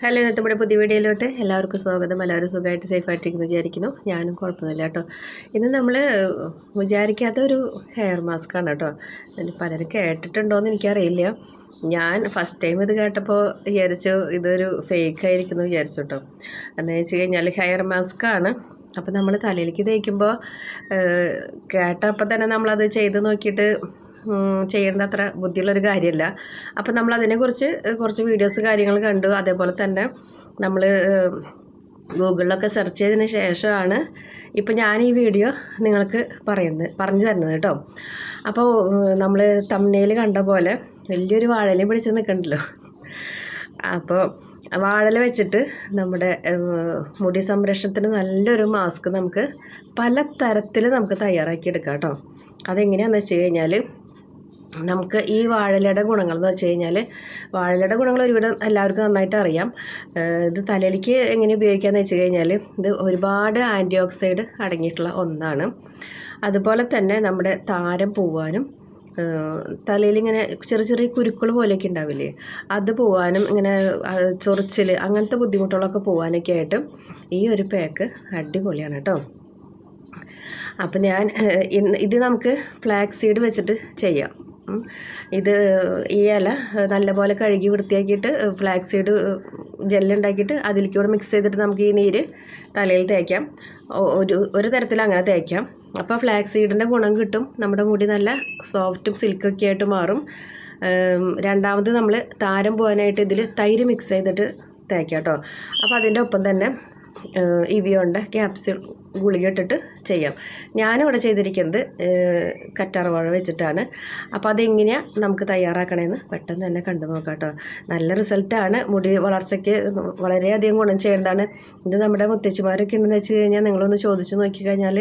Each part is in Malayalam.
ഹലോ ഇന്നത്തെ നമ്മുടെ പുതിയ വീഡിയോയിലോട്ട് എല്ലാവർക്കും സ്വാഗതം. എല്ലാവരും സുഖമായിട്ട് സേഫായിട്ടിരിക്കുന്നു വിചാരിക്കുന്നു. ഞാനും കുഴപ്പമൊന്നുമില്ല കേട്ടോ. ഇന്ന് നമ്മൾ വിചാരിക്കാത്ത ഒരു ഹെയർ മാസ്കാണ് കേട്ടോ. പലരും കേട്ടിട്ടുണ്ടോയെന്ന് എനിക്കറിയില്ല. ഞാൻ ഫസ്റ്റ് ടൈം ഇത് കേട്ടപ്പോൾ വിചാരിച്ചു ഇതൊരു ഫേക്ക് ആയിരിക്കുന്നു വിചാരിച്ചു കേട്ടോ. എന്ന് വെച്ച് കഴിഞ്ഞാൽ ഹെയർ മാസ്കാണ് അപ്പോൾ നമ്മൾ തലയിലേക്ക് തേക്കുമ്പോൾ കേട്ടപ്പോൾ തന്നെ നമ്മളത് ചെയ്ത് നോക്കിയിട്ട് ചെയ്യേണ്ട അത്ര ബുദ്ധിയുള്ളൊരു കാര്യമല്ല അപ്പം നമ്മൾ അതിനെക്കുറിച്ച് കുറച്ച് വീഡിയോസ് കാര്യങ്ങൾ കണ്ടു. അതേപോലെ തന്നെ നമ്മൾ ഗൂഗിളിലൊക്കെ സെർച്ച് ചെയ്തതിന് ശേഷമാണ് ഇപ്പം ഞാൻ ഈ വീഡിയോ നിങ്ങൾക്ക് പറയുന്നത് പറഞ്ഞു തരുന്നത് കേട്ടോ. അപ്പോൾ നമ്മൾ തമ്മനയിൽ കണ്ട പോലെ വലിയൊരു വാഴയിലും പിടിച്ച് നിൽക്കണ്ടല്ലോ അപ്പോൾ വാഴല വെച്ചിട്ട് നമ്മുടെ മുടി സംരക്ഷണത്തിന് നല്ലൊരു മാസ്ക് നമുക്ക് പല തരത്തിൽ നമുക്ക് തയ്യാറാക്കിയെടുക്കാം കേട്ടോ. അതെങ്ങനെയാണെന്ന് വെച്ച് കഴിഞ്ഞാൽ നമുക്ക് ഈ വാഴലയുടെ ഗുണങ്ങൾ എന്ന് വെച്ച് കഴിഞ്ഞാൽ വാഴലയുടെ ഗുണങ്ങൾ ഒരുവിധം എല്ലാവർക്കും നന്നായിട്ട് അറിയാം. ഇത് തലയിലേക്ക് എങ്ങനെ ഉപയോഗിക്കാമെന്ന് വെച്ച് കഴിഞ്ഞാൽ ഇത് ഒരുപാട് ആന്റി ഓക്സൈഡ് അടങ്ങിയിട്ടുള്ള ഒന്നാണ്. അതുപോലെ തന്നെ നമ്മുടെ താരം പോവാനും തലയിൽ ഇങ്ങനെ ചെറിയ ചെറിയ കുരുക്കൾ പോലെയൊക്കെ ഉണ്ടാവില്ലേ? അത് പോവാനും ഇങ്ങനെ ചൊറിച്ചിൽ അങ്ങനത്തെ ബുദ്ധിമുട്ടുകളൊക്കെ പോകാനൊക്കെ ആയിട്ട് ഈ ഒരു പാക്ക് അടിപൊളിയാണ് കേട്ടോ. അപ്പം ഞാൻ ഇത് നമുക്ക് ഫ്ലാക്സ് സീഡ് വെച്ചിട്ട് ചെയ്യാം. ഇത് ഈ ഇല നല്ലപോലെ കഴുകി വൃത്തിയാക്കിയിട്ട് ഫ്ലാക്സ് സീഡ് ജെല്ലുണ്ടാക്കിയിട്ട് അതിലേക്ക് കൂടെ മിക്സ് ചെയ്തിട്ട് നമുക്ക് ഈ നീര് തലയിൽ തേക്കാം. ഒരു ഒരു തരത്തിൽ അങ്ങനെ തേക്കാം. അപ്പോൾ ഫ്ലാക്സ് സീഡിന്റെ ഗുണം കിട്ടും. നമ്മുടെ മുടി നല്ല സോഫ്റ്റും സിൽക്കൊക്കെ ആയിട്ട് മാറും. രണ്ടാമത് നമ്മൾ താരം പോകാനായിട്ട് ഇതിൽ തൈര് മിക്സ് ചെയ്തിട്ട് തേക്കാം കേട്ടോ അപ്പോൾ അതിന്റെ ഒപ്പം തന്നെ ഇവിയോണ്ട ക്യാപ്സ്യൂൾ ഗുളിക ഇട്ടിട്ട് ചെയ്യാം. ഞാനിവിടെ ചെയ്തിരിക്കുന്നത് കറ്റാർവാഴ വെച്ചിട്ടാണ്. അപ്പോൾ അതെങ്ങനെയാണ് നമുക്ക് തയ്യാറാക്കണമെന്ന് പെട്ടെന്ന് തന്നെ കണ്ടു നോക്കാം കേട്ടോ. നല്ല റിസൾട്ടാണ്. മുടി വളർച്ചയ്ക്ക് വളരെയധികം ഗുണം ചെയ്യേണ്ടതാണ്. ഇത് നമ്മുടെ മുത്തച്ഛിമാരൊക്കെ ഉണ്ടെന്ന് വെച്ച് കഴിഞ്ഞാൽ നിങ്ങളൊന്ന് ചോദിച്ചു നോക്കിക്കഴിഞ്ഞാൽ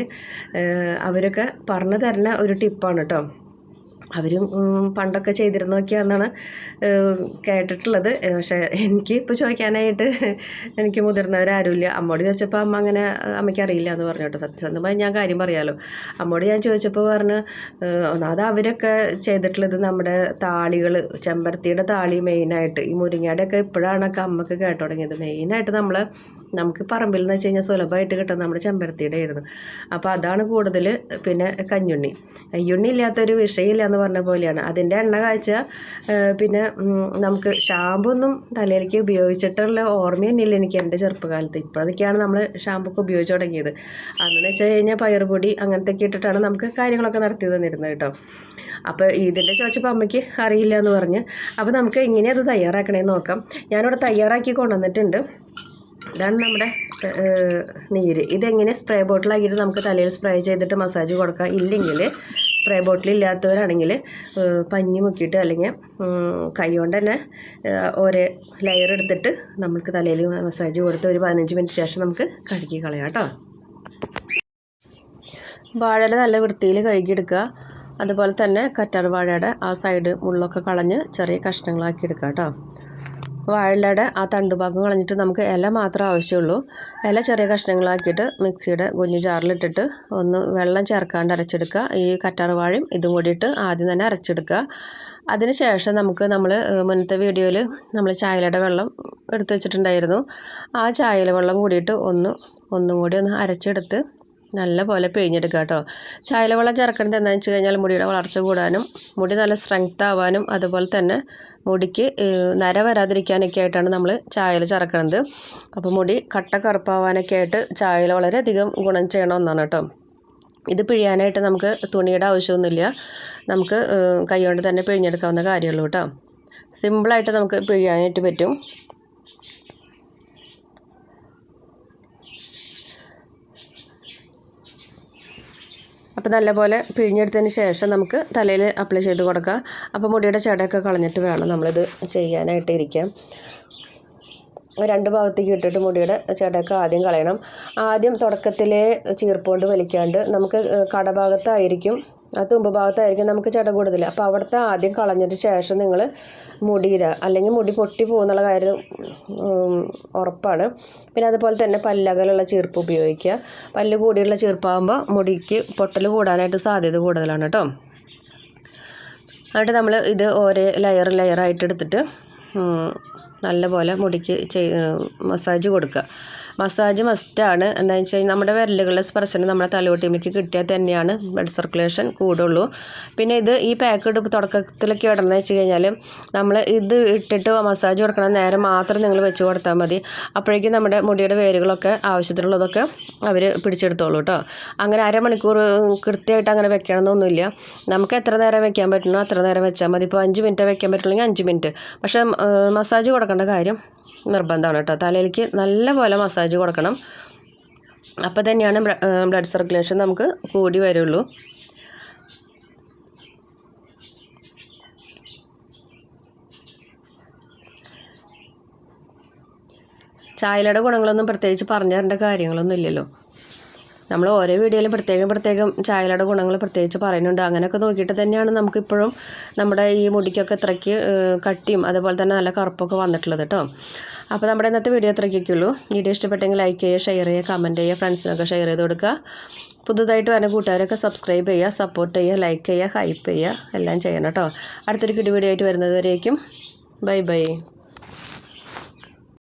അവരൊക്കെ പറഞ്ഞു തരുന്ന ഒരു ടിപ്പാണ് കേട്ടോ. അവരും പണ്ടൊക്കെ ചെയ്തിരുന്നൊക്കെയാണെന്നാണ് കേട്ടിട്ടുള്ളത്. പക്ഷേ എനിക്ക് ഇപ്പോൾ ചോദിക്കാനായിട്ട് എനിക്ക് മുതിർന്നവരാരുമില്ല അമ്മോട് ചോദിച്ചപ്പോൾ അമ്മ അങ്ങനെ അമ്മയ്ക്ക് അറിയില്ല എന്ന് പറഞ്ഞു കേട്ടോ. സത്യസന്ധമായി ഞാൻ കാര്യം പറയാമല്ലോ അമ്മോട് ഞാൻ ചോദിച്ചപ്പോൾ പറഞ്ഞു ഒന്നാമത് അവരൊക്കെ ചെയ്തിട്ടുള്ളത് നമ്മുടെ താളികൾ ചെമ്പരത്തിയുടെ താളി മെയിനായിട്ട് ഈ മുരിങ്ങയുടെയൊക്കെ ഇപ്പോഴാണൊക്കെ അമ്മയ്ക്ക് കേട്ടു തുടങ്ങിയത്. മെയിനായിട്ട് നമ്മൾ നമുക്ക് പറമ്പിൽ എന്ന് വെച്ച് കഴിഞ്ഞാൽ സുലഭമായിട്ട് കിട്ടുന്ന നമ്മുടെ ചെമ്പരത്തിയുടെ ആയിരുന്നു. അപ്പോൾ അതാണ് കൂടുതൽ പിന്നെ കഞ്ഞുണ്ണി. കഞ്ഞുണ്ണി ഇല്ലാത്തൊരു വിഷയമില്ല എന്ന് പറഞ്ഞ പോലെയാണ്. അതിന്റെ എണ്ണ കാഴ്ച പിന്നെ നമുക്ക് ഷാമ്പു ഒന്നും തലയിലേക്ക് ഉപയോഗിച്ചിട്ടുള്ള ഓർമ്മ തന്നെയില്ല എനിക്ക് എന്റെ ചെറുപ്പകാലത്ത്. ഇപ്പോഴൊക്കെയാണ് നമ്മൾ ഷാമ്പു ഒക്കെ ഉപയോഗിച്ച് തുടങ്ങിയത്. അതെന്ന് വെച്ച് കഴിഞ്ഞാൽ പയറുപൊടി അങ്ങനത്തെ ഒക്കെ ഇട്ടിട്ടാണ് നമുക്ക് കാര്യങ്ങളൊക്കെ നടത്തി തന്നിരുന്നത് കേട്ടോ. അപ്പോൾ ഇതിന്റെ ചോദിച്ചപ്പോൾ അമ്മയ്ക്ക് അറിയില്ല എന്ന് പറഞ്ഞ്. അപ്പോൾ നമുക്ക് എങ്ങനെയത് തയ്യാറാക്കണേന്ന് നോക്കാം. ഞാനിവിടെ തയ്യാറാക്കി കൊണ്ടുവന്നിട്ടുണ്ട്. ഇതാണ് നമ്മുടെ നീര്. ഇതെങ്ങനെ സ്പ്രേ ബോട്ടിലാക്കിയിട്ട് നമുക്ക് തലയിൽ സ്പ്രേ ചെയ്തിട്ട് മസാജ് കൊടുക്കാം? ഇല്ലെങ്കിൽ സ്പ്രേ ബോട്ടിൽ ഇല്ലാത്തവരാണെങ്കിൽ പഞ്ഞി മുക്കിയിട്ട് അല്ലെങ്കിൽ കൈ കൊണ്ട് തന്നെ ഒരേ ലെയർ എടുത്തിട്ട് നമുക്ക് തലയിൽ മസാജ് കൊടുത്ത് ഒരു പതിനഞ്ച് മിനിറ്റ് ശേഷം നമുക്ക് കഴുകി കളയാം കേട്ടോ. വാഴല നല്ല വൃത്തിയിൽ കഴുകിയെടുക്കുക. അതുപോലെ തന്നെ കറ്റാർ വാഴയുടെ ആ സൈഡ് മുള്ളൊക്കെ കളഞ്ഞ് ചെറിയ കഷ്ണങ്ങളാക്കി എടുക്കുക കേട്ടോ. വാഴയുടെ ആ തണ്ടുഭാഗം കളഞ്ഞിട്ട് നമുക്ക് ഇല മാത്രമേ ആവശ്യമുള്ളൂ. ഇല ചെറിയ കഷ്ണങ്ങളാക്കിയിട്ട് മിക്സിയുടെ കുഞ്ഞു ജാറിലിട്ടിട്ട് ഒന്ന് വെള്ളം ചേർക്കാണ്ട് അരച്ചെടുക്കുക. ഈ കറ്റാർ വാഴയും ഇതും കൂടിയിട്ട് ആദ്യം തന്നെ അരച്ചെടുക്കുക. അതിനുശേഷം നമുക്ക് നമ്മൾ മുന്നത്തെ വീഡിയോയിൽ നമ്മൾ ചായലയുടെ വെള്ളം എടുത്തു വെച്ചിട്ടുണ്ടായിരുന്നു. ആ ചായല വെള്ളം കൂടിയിട്ട് ഒന്ന് ഒന്നും കൂടി ഒന്ന് അരച്ചെടുത്ത് നല്ല പോലെ പിഴിഞ്ഞെടുക്കുക കേട്ടോ. ചായല വെള്ളം ചേർക്കേണ്ടത് എന്താണെന്ന് വെച്ച് കഴിഞ്ഞാൽ മുടിയുടെ വളർച്ച കൂടാനും മുടി നല്ല സ്ട്രെങ്ത് ആവാനും അതുപോലെ തന്നെ മുടിക്ക് നര വരാതിരിക്കാനൊക്കെ ആയിട്ടാണ് നമ്മൾ ചായൽ ചേർക്കുന്നത് അപ്പോൾ മുടി കട്ട കറുപ്പാവാനൊക്കെ ആയിട്ട് ചായൽ വളരെയധികം ഗുണം ചെയ്യണ ഒന്നാണ് കേട്ടോ. ഇത് പിഴിയാനായിട്ട് നമുക്ക് തുണിയുടെ ആവശ്യമൊന്നുമില്ല. നമുക്ക് കൈകൊണ്ട് തന്നെ പിഴിഞ്ഞെടുക്കാവുന്ന കാര്യമുള്ളൂ കേട്ടോ. സിമ്പിളായിട്ട് നമുക്ക് പിഴിയാനായിട്ട് പറ്റും. അപ്പോൾ നല്ലപോലെ പിഴിഞ്ഞെടുത്തതിന് ശേഷം നമുക്ക് തലയിൽ അപ്ലൈ ചെയ്ത് കൊടുക്കാം. അപ്പോൾ മുടിയുടെ ചടയൊക്കെ കളഞ്ഞിട്ട് വേണം നമ്മളിത് ചെയ്യാനായിട്ട് ഇരിക്കാം രണ്ട് ഭാഗത്തേക്ക് ഇട്ടിട്ട് മുടിയുടെ ചടയൊക്കെ ആദ്യം കളയണം. ആദ്യം തുടക്കത്തിലെ ചീർപ്പുകൊണ്ട് വലിക്കാണ്ട് നമുക്ക് കടഭാഗത്തായിരിക്കും ആ തുമ്പ് ഭാഗത്തായിരിക്കും നമുക്ക് ചട കൂടുതൽ. അപ്പോൾ അവിടുത്തെ ആദ്യം കളഞ്ഞതിന് ശേഷം നിങ്ങൾ മുടിയില അല്ലെങ്കിൽ മുടി പൊട്ടി പോകുന്നുള്ള കാര്യം ഉറപ്പാണ്. പിന്നെ അതുപോലെ തന്നെ പല്ലകലുള്ള ചീർപ്പ് ഉപയോഗിക്കുക. പല്ല് കൂടിയുള്ള ചീർപ്പാകുമ്പോൾ മുടിക്ക് പൊട്ടൽ കൂടാനായിട്ട് സാധ്യത കൂടുതലാണ് കേട്ടോ. എന്നിട്ട് നമ്മൾ ഇത് ഓരോ ലെയർ ലെയറായിട്ട് എടുത്തിട്ട് നല്ലപോലെ മുടിക്ക് ചെയ് മസാജ് കൊടുക്കുക. മസാജ് മസ്റ്റാണ് എന്താണെന്ന് വെച്ച് കഴിഞ്ഞാൽ നമ്മുടെ വിരലുകളുടെ സ്പർശനം നമ്മുടെ തലയോട്ടിയിലേക്ക് കിട്ടിയാൽ തന്നെയാണ്. ബ്ലഡ് സർക്കുലേഷൻ കൂടുള്ളൂ. പിന്നെ ഇത് ഈ പാക്ക് ഇട്ട് തുടക്കത്തിലൊക്കെ ഇടണമെന്ന് വെച്ച് കഴിഞ്ഞാൽ നമ്മൾ ഇത് ഇട്ടിട്ട് മസാജ് കൊടുക്കണ നേരം മാത്രം നിങ്ങൾ വെച്ച് കൊടുത്താൽ മതി. അപ്പോഴേക്കും നമ്മുടെ മുടിയുടെ വേരുകളൊക്കെ ആവശ്യത്തിനുള്ളതൊക്കെ അവർ പിടിച്ചെടുത്തോളൂ കേട്ടോ അങ്ങനെ അരമണിക്കൂർ കൃത്യമായിട്ട് അങ്ങനെ വെക്കണമെന്നൊന്നുമില്ല നമുക്ക് എത്ര നേരം വെക്കാൻ പറ്റണോ അത്ര നേരം വെച്ചാൽ മതി. ഇപ്പോൾ അഞ്ച് മിനിറ്റ് വെക്കാൻ പറ്റുള്ളെങ്കിൽ അഞ്ച് മിനിറ്റ് പക്ഷേ മസാജ് കൊടുക്കേണ്ട കാര്യം നിർബന്ധമാണ് കേട്ടോ. തലയിലേക്ക് നല്ലപോലെ മസാജ് കൊടുക്കണം. അപ്പോൾ തന്നെയാണ് ബ്ലഡ് സർക്കുലേഷൻ നമുക്ക് കൂടി വരുള്ളൂ. ചായലയുടെ ഗുണങ്ങളൊന്നും പ്രത്യേകിച്ച് പറഞ്ഞു തരേണ്ട കാര്യങ്ങളൊന്നും ഇല്ലല്ലോ. നമ്മൾ ഓരോ വീഡിയോയിലും പ്രത്യേകം പ്രത്യേകം ചായലയുടെ ഗുണങ്ങൾ പ്രത്യേകിച്ച് പറയുന്നുണ്ട്. അങ്ങനെയൊക്കെ നോക്കിയിട്ട് തന്നെയാണ് നമുക്കിപ്പോഴും നമ്മുടെ ഈ മുടിക്കൊക്കെ ഇത്രയ്ക്ക് കട്ടിയും അതുപോലെ തന്നെ നല്ല കറുപ്പൊക്കെ വന്നിട്ടുള്ളത് കേട്ടോ. അപ്പോൾ നമ്മുടെ ഇന്നത്തെ വീഡിയോ അത്രയ്ക്കൊക്കെ ഉള്ളൂ വീഡിയോ ഇഷ്ടപ്പെട്ടെങ്കിൽ ലൈക്ക് ചെയ്യുക ഷെയർ ചെയ്യുക കമന്റ് ചെയ്യുക ഫ്രണ്ട്സിനൊക്കെ ഷെയർ ചെയ്ത് കൊടുക്കുക. പുതുതായിട്ട് വരുന്ന കൂട്ടുകാരൊക്കെ സബ്സ്ക്രൈബ് ചെയ്യുക സപ്പോർട്ട് ചെയ്യുക ലൈക്ക് ചെയ്യുക ഹൈപ്പ് ചെയ്യുക എല്ലാം ചെയ്യണം കേട്ടോ. അടുത്തൊരു കിടി വീഡിയോ ആയിട്ട് വരുന്നത് വരെയേക്കും ബൈ ബൈ